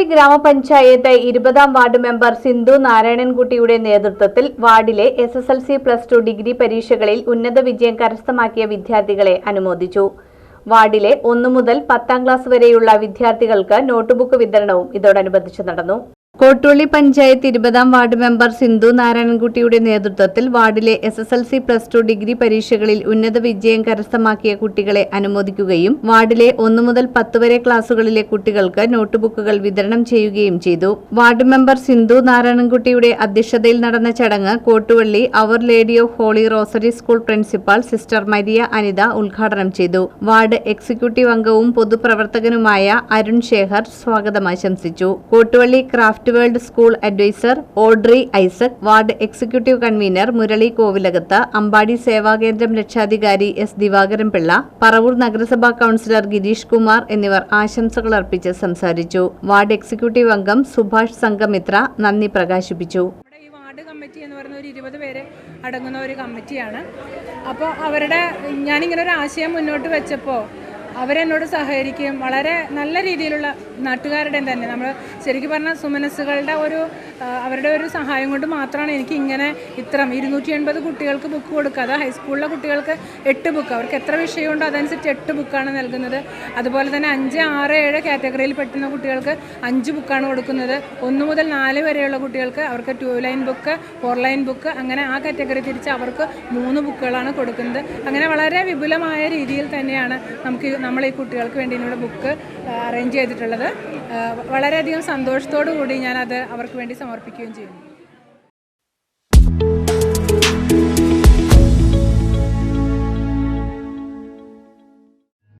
കോട്ടുവള്ളി ഗ്രാമപഞ്ചായത്ത് ഇരുപതാം ward member Sindhu നാരായണൻകുട്ടിയുടെ നേതൃത്വത്തിൽ വാർഡിലെ S S L C plus two degree പരീക്ഷകളിൽ ഉന്നത വിജയം കരസ്ഥമാക്കിയ വിദ്യാർത്ഥികളെ അനുമോദിച്ചു. വാർഡിലെ ഒന്നു മുതൽ പത്താം ക്ലാസ് വരെയുള്ള വിദ്യാർത്ഥികൾക്ക് നോട്ട്ബുക്ക് വിതരണവും ഇതോടനുബന്ധിച്ച് നടന്നു. കോട്ടുവള്ളി പഞ്ചായത്ത് ഇരുപതാം വാർഡ് മെമ്പർ സിന്ധു നാരായണൻകുട്ടിയുടെ നേതൃത്വത്തിൽ വാർഡിലെ S S L C plus two degree പരീക്ഷകളിൽ ഉന്നത വിജയം കരസ്ഥമാക്കിയ കുട്ടികളെ അനുമോദിക്കുകയും വാർഡിലെ ഒന്നു മുതൽ പത്ത് വരെ ക്ലാസുകളിലെ കുട്ടികൾക്ക് നോട്ട്ബുക്കുകൾ വിതരണം ചെയ്യുകയും ചെയ്തു. വാർഡ് മെമ്പർ സിന്ധു നാരായണൻകുട്ടിയുടെ അധ്യക്ഷതയിൽ നടന്ന ചടങ്ങ് Kottuvally our lady of holy rosary school principal sister Maria Anitha ഉദ്ഘാടനം ചെയ്തു. വാർഡ് എക്സിക്യൂട്ടീവ് അംഗവും പൊതുപ്രവർത്തകനുമായ അരുൺ ശേഖർ സ്വാഗതം ആശംസിച്ചു. Kottuvally craft world school adviser Audrey Isaac ward executive convener Murali Kovilakath Ambadi സേവാകേന്ദ്രം രക്ഷാധികാരി എസ് ദിവാകരൻ പിള്ള പറവൂർ നഗരസഭാ കൌൺസിലർ ഗിരീഷ് കുമാർ എന്നിവർ ആശംസകൾ അർപ്പിച്ച് സംസാരിച്ചു. വാർഡ് എക്സിക്യൂട്ടീവ് അംഗം സുഭാഷ് സംഘമിത്ര നന്ദി പ്രകാശിപ്പിച്ചു. കമ്മിറ്റി എന്ന് പറയുന്ന ഒരു ഇരുപത് പേര് അടങ്ങുന്ന ഒരു കമ്മിറ്റിയാണ്. അപ്പോൾ അവരുടെ ഞാനിങ്ങനെ ഒരു ആശയം മുന്നോട്ട് വെച്ചപ്പോൾ അവരെന്നോട് സഹകരിക്കുകയും വളരെ നല്ല രീതിയിലുള്ള നാട്ടുകാരുടെയും തന്നെ. നമ്മൾ ശരിക്കും പറഞ്ഞാൽ സുമനസ്സുകളുടെ ഒരു അവരുടെ ഒരു സഹായം കൊണ്ട് മാത്രമാണ് എനിക്ക് ഇങ്ങനെ ഇത്ര ഇരുന്നൂറ്റി എൺപത് കുട്ടികൾക്ക് ബുക്ക് കൊടുക്കുക. അത് ഹൈസ്കൂളിലെ കുട്ടികൾക്ക് എട്ട് ബുക്ക് അവർക്ക് എത്ര വിഷയമുണ്ടോ അതനുസരിച്ച് എട്ട് ബുക്കാണ് നൽകുന്നത്. അതുപോലെ തന്നെ അഞ്ച് ആറ് ഏഴ് കാറ്റഗറിയിൽ പെട്ടുന്ന കുട്ടികൾക്ക് അഞ്ച് ബുക്കാണ് കൊടുക്കുന്നത്. ഒന്ന് മുതൽ നാല് വരെയുള്ള കുട്ടികൾക്ക് അവർക്ക് two line book four line book അങ്ങനെ ആ കാറ്റഗറി തിരിച്ച് അവർക്ക് മൂന്ന് ബുക്കുകളാണ് കൊടുക്കുന്നത്. അങ്ങനെ വളരെ വിപുലമായ രീതിയിൽ തന്നെയാണ് നമുക്ക് നമ്മൾ ഈ കുട്ടികൾക്ക് വേണ്ടി ഇതിനുള്ള ബുക്ക് അറേഞ്ച് ചെയ്തിട്ടുള്ളത്. വളരെയധികം സന്തോഷത്തോടു കൂടി ഞാനത് അവർക്ക് വേണ്ടി സമർപ്പിക്കുകയും ചെയ്യുന്നു.